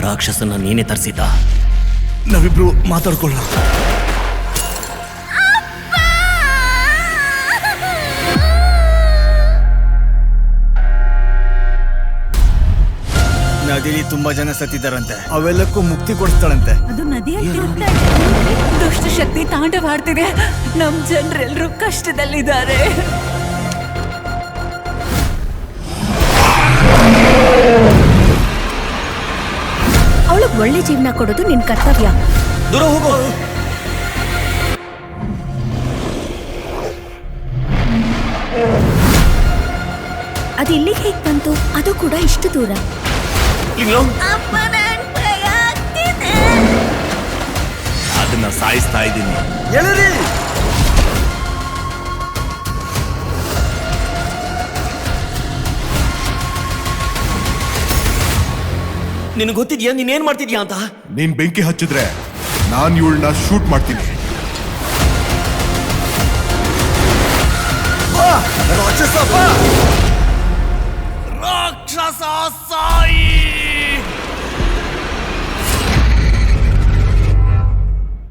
ರಾಕ್ಷಸನ ನೀನೇ ತರಿಸಿದ್ದ? ನಾವಿಬ್ರು ಮಾತಾಡ್ಕೊಳ್ಳ ನದಿಲಿ ತುಂಬಾ ಜನ ಸತ್ತಿದ್ದಾರಂತೆ. ಅವೆಲ್ಲಕ್ಕೂ ಮುಕ್ತಿ ಕೊಡಿಸ್ತಾಳಂತೆ. ಅದು ನದಿಯಲ್ಲಿ ದುಷ್ಟ ಶಕ್ತಿ ತಾಂಡವಾಡ್ತಿದೆ. ನಮ್ ಜನರೆಲ್ಲರೂ ಕಷ್ಟದಲ್ಲಿದ್ದಾರೆ. ಒಳ್ಳೆ ಜೀವನ ಕೊಡೋದು ನಿನ್ ಕರ್ತವ್ಯ. ದೂರ ಹೋಗು. ಅದು ಇಲ್ಲಿಗೆ ಹೇಗ್ ಬಂತು? ಅದು ಕೂಡ ಇಷ್ಟು ದೂರ. ಅದನ್ನ ಸಾಯಿಸ್ತಾ ಇದ್ದೀನಿ. ಎಳರಿ. ನಿನಗೆ ಗೊತ್ತಿದ್ಯಾ? ನೀನೇನ್ ಮಾಡ್ತಿದ್ಯಾ ಅಂತ? ನೀನ್ ಬೆಂಕಿ ಹಚ್ಚಿದ್ರೆ ನಾನ್ ಇವಳನ್ನ ಶೂಟ್ ಮಾಡ್ತೀನಿ. ರಾಕ್ಷಸ ಸಾಯಿ! ರಾಕ್ಷಸ